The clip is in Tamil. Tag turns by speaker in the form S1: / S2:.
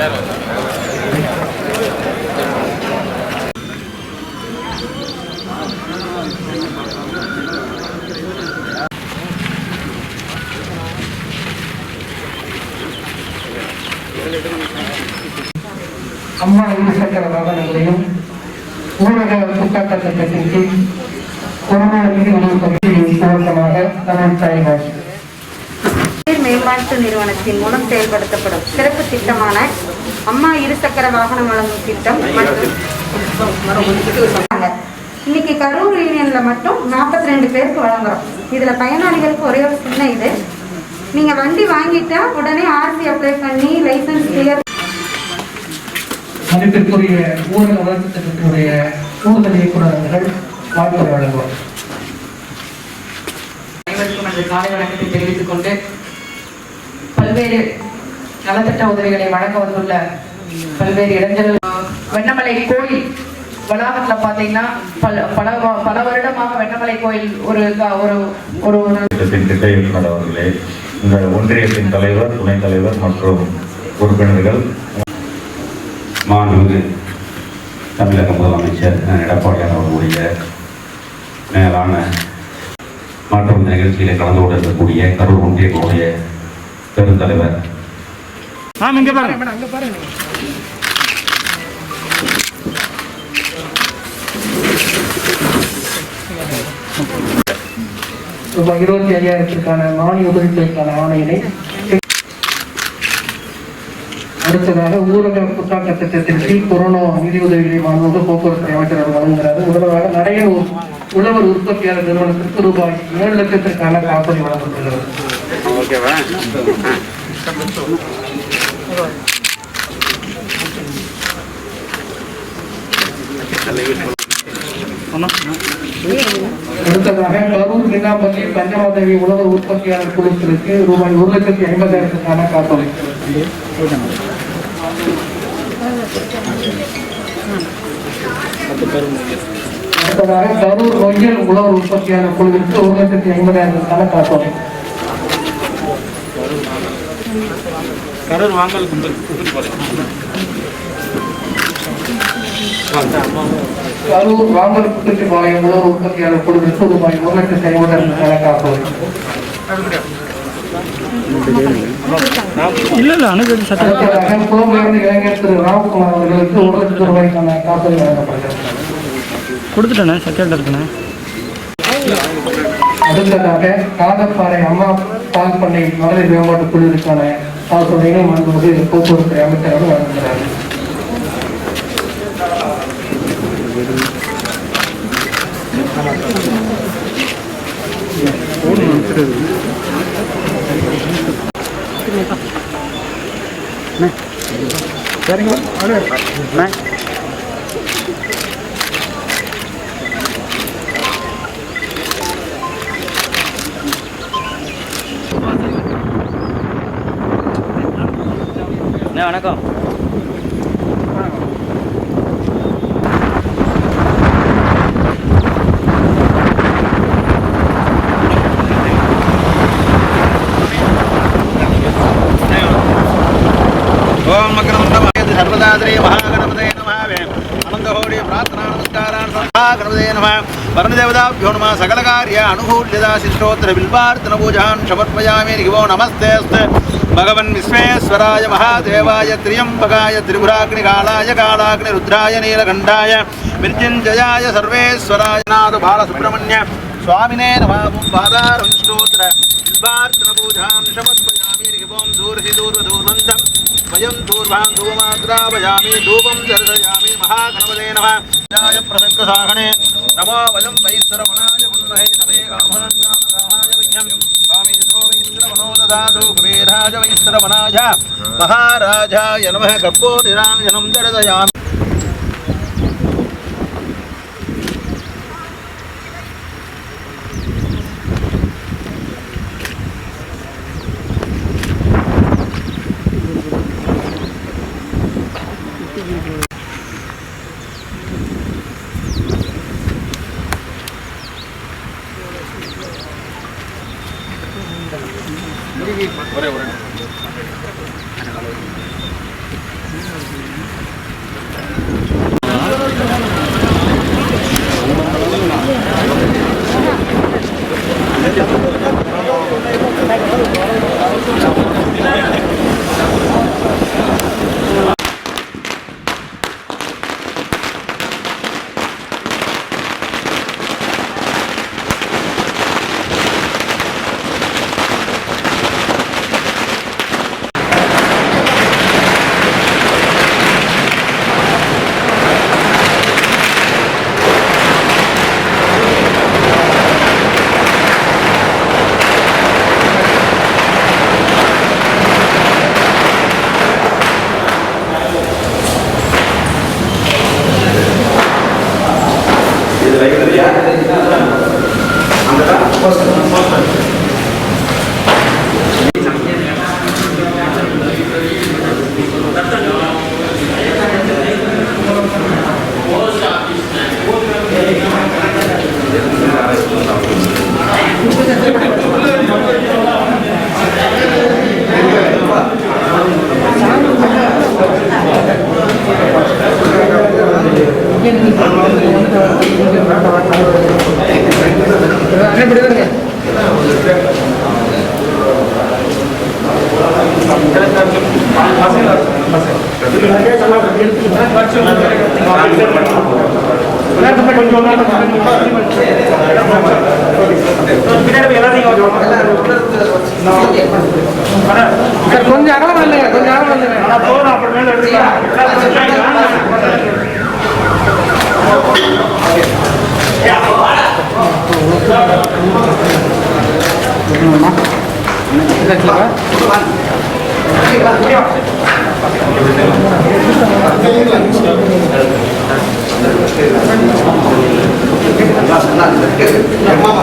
S1: அம்மா இருசக்கர வாகனங்களையும் ஊரக புத்தாக்க திட்டத்தின் கீழ் கொரோனா நிதி உதவி பகுதியில் துவக்கமாக தமிழ் தாய்வாசி
S2: மேம்பாட்டு நிறுவனத்தின் மூலம் செயல்படுத்தப்படும் சிறப்பு திட்டமான அம்மா இருசக்கர வாகனம் வழங்கும் திட்டம் மற்றும் இன்னைக்கு கரூர் யூனியன்ல மட்டும் 42 ரெண்டு பேருக்கு வழங்குறோம். இதுல பயனாளிகளுக்கு ஒரே ஒரு சின்ன இது. நீங்க வண்டி வாங்கிட்டா உடனே ஆர்சி அப்ளை பண்ணி லைசன்ஸ் கிளியர்
S1: மதிப்பிற்குரிய ஊரக வளர்ச்சி திட்டத்தினுடைய கூடுதல் இயக்குநர்கள் வாழ்த்துறை வழங்குவார்.
S3: அனைவருக்கும் எனது காலை வணக்கத்தை தெரிவித்துக் கொண்டு பல்வேறு நலத்திட்ட உதவிகளை வழங்க வந்துள்ள பல்வேறு இடங்கள் வெண்ணமலை கோயில் வளாகத்தில் பார்த்தீங்கன்னா பல பல பல வருடமாக வெண்ணமலை கோயில் ஒரு ஒரு ஒரு
S4: திட்ட இயக்குனர் அவர்களே இந்த ஒன்றியத்தின் தலைவர் துணைத் தலைவர் மற்றும் உறுப்பினர்கள். மாண்புமிகு தமிழக முதலமைச்சர் எடப்பாடியார் அவர்களுடைய மேலான மற்றும் நிகழ்ச்சியிலே கலந்து கொண்டு இருக்கக்கூடிய கரூர் ஒன்றியத்தினுடைய பெருந்தலைவர்
S1: ரூபாய் இருபத்தி ஐயாயிரத்திற்கான மானிய உதவித்தொகைக்கான ஆணையினை அடுத்ததாக ஊரக புத்தாக்க திட்டத்தின் கீழ் கொரோனா நிதி உதவிகளை வாங்குவது போக்குவரத்து அமைச்சர் அவர் வழங்குகிறார். முதலாக நடையனூர் உழவர் உற்பத்தியாளர் நிறுவனத்திற்கு ரூபாய் ஏழு லட்சத்திற்கான காப்பீடு அடுத்ததாக கரூர் பஞ்சமாதேவி உழவர் உற்பத்தியாளர் குழுக்களுக்கு ரூபாய் ஒரு லட்சத்தி ஐம்பதாயிரத்துக்கான காப்பீடு. அடுத்ததாக கரூர் நொய்யல் உழவர் உற்பத்தியாளர் குழுவிற்கு ஒரு லட்சத்தி ஐம்பதாயிரத்துக்கான காப்பீடு
S5: கரூர் வாங்கல்
S1: கரூர் வாங்கல் குத்துச்சிபாளையம் உழவர் உற்பத்தியாளர் குழுவிற்கு ரூபாய் ஒரு லட்சத்தி ஐம்பதாயிரத்துக்கான காப்பீடு
S5: இல்ல இல்ல அனுப்பி சட்டம்.
S1: இளைஞர் திரு ராம்குமார் அவர்களுக்கு ஒரு லட்சம் ரூபாய்க்கான காப்பீடு வழங்கப்படுகிறது
S5: கொடுத்துட்டேண்ணே செகண்ட் இருக்குண்ணே
S1: அடுத்ததாக காதப்பாறை அம்மா பால் பண்ணை மகளிர் மேம்பாட்டு குழுவிற்கான ஆலோசனைகளை மாண்புமிகு போக்குவரத்து அமைச்சர் அவர்கள் வழங்குகிறார்.
S5: அண்ணா வணக்கம்.
S6: சர்வதாதிரே மகாகணபதே நமாவே அனந்தகோடி பிரார்த்தனா गणपतये नमः। वर्णदेवताभ्यो नमः। सकलकार्य अनुकूल्यदाशिष्टोत्तरबिल्वार्तनपूजान् समर्पयामि निगो नमस्ते भगवन् विश्वेश्वराय महादेवाय त्र्यम्बकाय त्रिपुराग्निकालाय कालाग्निरुद्राय नीलकण्ठाय मृत्युञ्जयाय सर्वेश्वराय नाथबालसुब्रह्मण्य स्वामिने नमां। पादारं स्तोत्र। बिल्वार्तनपूजान् समर्पयामि निगों दूर्हि గణపదే నమ జాయ ప్రసక్త సాహణే నమో వయం వైశ్వరమణాయ ఉన్నహే నమే మహారాజాయ నమ కర్పూరిరాజనం జరదయామి கொஞ்சம் அகலம் இல்லைங்க கொஞ்சம் அகலம் இல்லைங்க போதும் அப்படி 私たちは、この時点で、私たちは、なん
S1: で、なんで、なんで。